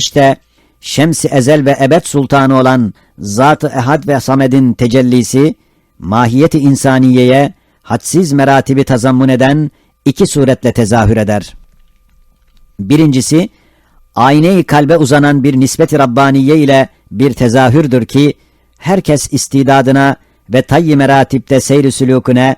İşte Şems-i Ezel ve Ebed Sultanı olan Zat-ı Ehad ve Samed'in tecellisi, mahiyeti insaniyeye hadsiz meratibi tazammun eden iki suretle tezahür eder. Birincisi, ayne-i kalbe uzanan bir nispeti Rabbaniye ile bir tezahürdür ki, herkes istidadına ve tayyi meratipte seyri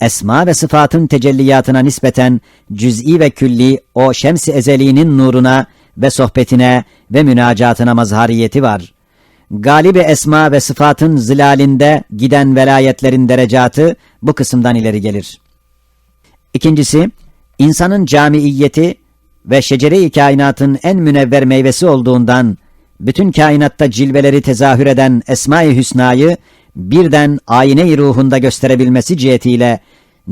esma ve sıfatın tecelliyatına nispeten cüz'i ve külli o şems-i ezeliğinin nuruna ve sohbetine ve münacatına mazhariyeti var. Galibi esma ve sıfatın zilalinde giden velayetlerin derecatı bu kısımdan ileri gelir. İkincisi, insanın camiiyeti ve şecere-i kainatın en münevver meyvesi olduğundan, bütün kainatta cilveleri tezahür eden Esma-i Hüsna'yı birden ayine-i ruhunda gösterebilmesi cihetiyle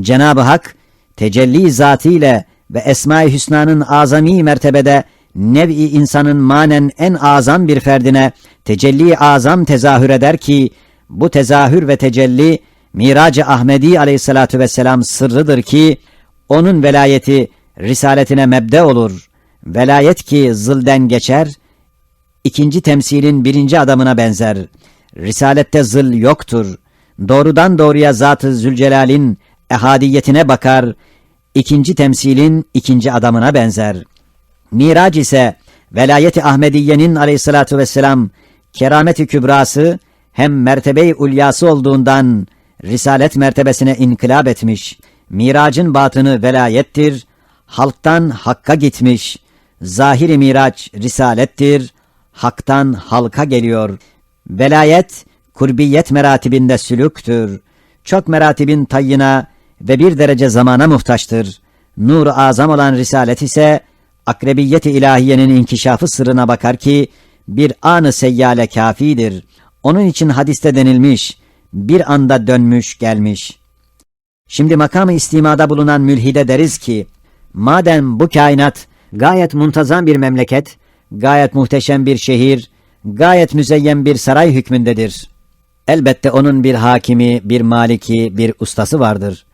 Cenab-ı Hak tecelli zatıyla ve Esma-i Hüsna'nın azami mertebede nev'i insanın manen en azam bir ferdine tecelli azam tezahür eder ki bu tezahür ve tecelli Mirac-ı Ahmedi aleyhissalatu vesselam sırrıdır ki onun velayeti risaletine mebde olur. Velayet ki zılden geçer, ikinci temsilin birinci adamına benzer. Risalette zıl yoktur. Doğrudan doğruya Zat-ı Zülcelal'in ehadiyetine bakar, ikinci temsilin ikinci adamına benzer. Mirac ise velayeti Ahmediye'nin aleyhissalatu vesselam kerameti kübrası hem mertebe-i ulyası olduğundan risalet mertebesine inkılap etmiş. Miracın batını velayettir, halktan hakka gitmiş. Zahiri miraç risalettir, haktan halka geliyor. Velayet, kurbiyet meratibinde sülüktür. Çok meratibin tayyına ve bir derece zamana muhtaçtır. nur azam olan risalet ise akrebiyet-i ilahiyenin inkişafı sırrına bakar ki bir anı seyyale kafidir. Onun için hadiste denilmiş, bir anda dönmüş gelmiş. Şimdi makamı istimada bulunan mülhide deriz ki, madem bu kainat gayet muntazam bir memleket, gayet muhteşem bir şehir, gayet müzeyyen bir saray hükmündedir. Elbette onun bir hakimi, bir maliki, bir ustası vardır.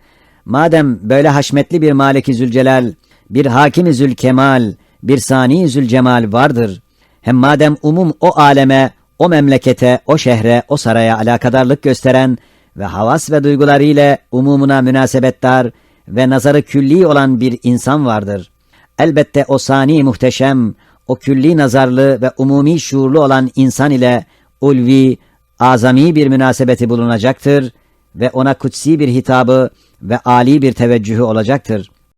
Madem böyle haşmetli bir Maliki Zülcelal, bir Hakimi Zülkemal, bir Sani Zülcemal vardır. Hem madem umum o aleme, o memlekete, o şehre, o saraya alakadarlık gösteren ve havas ve duygularıyla umumuna münasebettar ve nazarı külli olan bir insan vardır. Elbette o sani muhteşem, o külli nazarlı ve umumi şuurlu olan insan ile ulvi, azami bir münasebeti bulunacaktır ve ona kutsi bir hitabı ve âli bir teveccühü olacaktır.